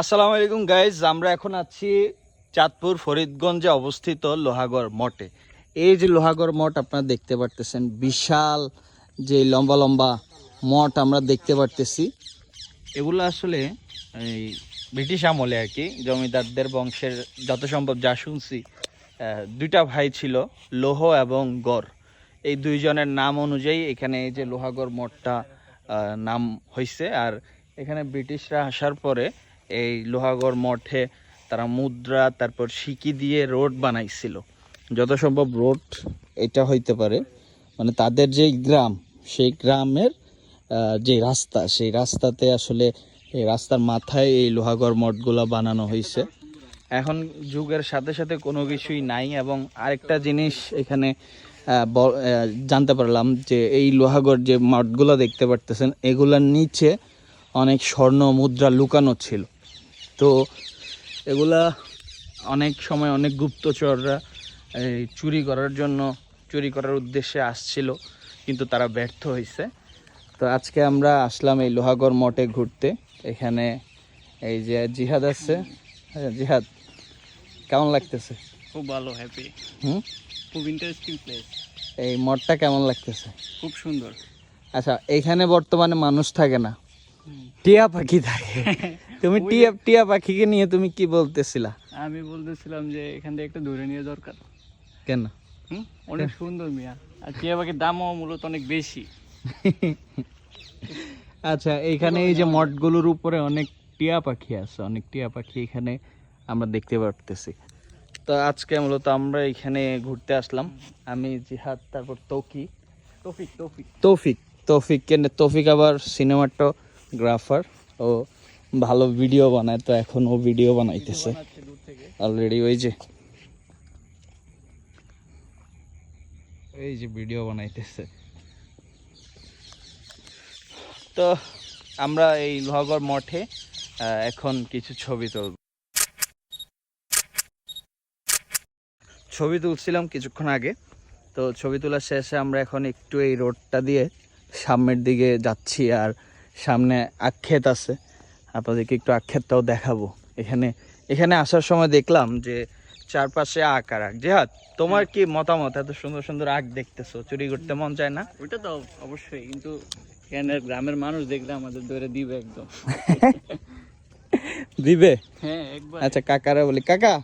আসসালামু আলাইকুম গাইজ আমরা এখন আছি চাঁদপুর ফরিদগঞ্জে অবস্থিত লোহাগড় মঠে। এই যে লোহাগড় মঠ আপনারা দেখতে পারতেছেন, বিশাল যে লম্বা লম্বা মঠ আমরা দেখতে পারতেছি। এগুলো আসলে এই ব্রিটিশ আমলে আর কি, জমিদারদের বংশের যত সম্ভব যা শুনছি দুইটা ভাই ছিল, লোহ এবং গড়। এই দুইজনের নাম অনুযায়ী এখানে এই যে লোহাগড় মঠটা নাম হয়েছে আর এখানে ব্রিটিশরা আসার পরে এই লোহাগড় মঠে তারা মুদ্রা, তারপর সিকি দিয়ে রোড বানাইছিল। যত সম্ভব রোড এটা হইতে পারে। মানে তাদের যে গ্রাম, সেই গ্রামের যে রাস্তা, সেই রাস্তাতে আসলে এই রাস্তার মাথায় এই লোহাগড় মঠগুলো বানানো হয়েছে এখন যুগের সাথে সাথে কোনো কিছুই নাই এবং আরেকটা জিনিস এখানে জানতে পারলাম যে এই লোহাগড় যে মঠগুলো দেখতে পারতেছেন, এগুলার নিচে অনেক স্বর্ণ মুদ্রা লুকানো ছিল। তো এগুলা অনেক সময় অনেক গুপ্তচররা এই চুরি করার জন্য চুরি করার উদ্দেশ্যে আসছিল কিন্তু তারা ব্যর্থ হয়েছে তো আজকে আমরা আসলাম এই লোহাগড় মঠে ঘুরতে। এখানে এই যে জিহাদ আছে। হ্যাঁ, জিহাদ কেমন লাগতেছে? খুব ভালো হ্যাপি হুম? খুব ইন্টারেস্টিং প্লেস এই মঠটা কেমন লাগতেছে? খুব সুন্দর। আচ্ছা এখানে বর্তমানে মানুষ থাকে না। টিয়া পাখি থাকে। তুমি টিয়া টিয়া পাখিকে নিয়ে তুমি কি বলতেছিলা? আমি বলতেছিলাম যে এখান থেকে একটা ধরে নিয়ে দরকার কেন? অনেক সুন্দর মিয়া। আর টিয়া পাখির দামও মূলত অনেক বেশি। আচ্ছা এখানে এই যে মঠগুলোর উপরে অনেক টিয়া পাখি আছে অনেক টিয়া পাখি এখানে আমরা দেখতে পারতেছি। তো আজকে মূলত আমরা এখানে ঘুরতে আসলাম। আমি জিহাদ তারপর তৌকি তৌফিক তৌফিক। তৌফিক তৌফিক কেন? তৌফিক আবার সিনেমাটোগ্রাফার ও ভালো ভিডিও বানায় তো এখন ও ভিডিও বানাইতেছে অলরেডি ওই যে। এই যে ভিডিও বানাইতেছে। তো আমরা এই লোহাগড় মঠে এখন কিছু ছবি তুলব। ছবি তুলছিলাম কিছুক্ষণ আগে। তো ছবি তোলার শেষে আমরা এখন একটু এই রোডটা দিয়ে সামনের দিকে যাচ্ছি আর সামনে আক্ষেত আছে। আপনাদেরকে একটু আক্ষেতটাও দেখাবো। এখানে এখানে আসার সময় দেখলাম যে চারপাশে আখ আর আখ। জেহাদ তোমার কি মতামত? এত সুন্দর সুন্দর আখ দেখতেছো চুরি করতে মন চায় না? ওইটা তো অবশ্যই কিন্তু এখানের গ্রামের মানুষ দেখলে আমাদের ধরে দিবে একদম। দিবে? হ্যাঁ একবার। আচ্ছা কাকারা বলি কাকা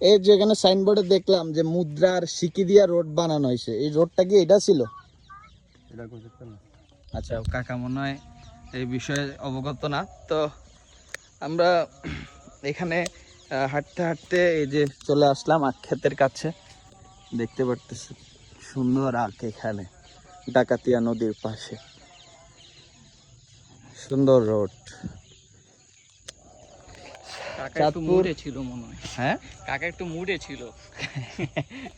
এই যে এখানে সাইনবোর্ডে দেখলাম যে মুদ্রার সিকি দিয়া রোড বানানো হয়েছে এই রোডটা কি এটা ছিল? আচ্ছা কাকা মনে হয় এই বিষয়ে অবগত না। তো আমরা এখানে হাঁটতে হাঁটতে এই যে চলে আসলাম আখ ক্ষেতের কাছে। দেখতে পারতেছি সুন্দর আখ এখানে ডাকাতিয়া নদীর পাশে। সুন্দর রোড। কাকা একটু মুডে ছিল মনে হয়। হ্যাঁ? কাকা একটু মুডে ছিল।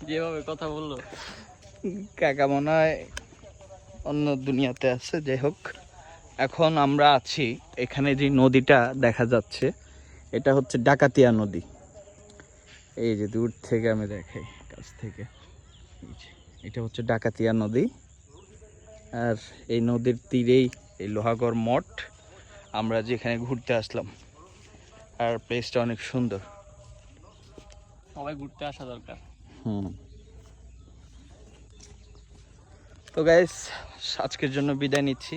যেভাবে কথা বলল। কাকা মনে হয় অন্য দুনিয়াতে আছে যাই হোক। এখন আমরা আছি এখানে যে নদীটা দেখা যাচ্ছে এটা হচ্ছে ডাকাতিয়া নদী। এই যে দূর থেকে আমি দেখাই কাছ থেকে। এটা হচ্ছে ডাকাতিয়া নদী। আর এই নদীর তীরেই এই লোহাগড় মঠ। আমরা যেখানে ঘুরতে আসলাম আর প্লেসটা অনেক সুন্দর। সবাই ঘুরতে আসা দরকার। হুম। তো গাইস আজকের জন্য বিদায় নিচ্ছি।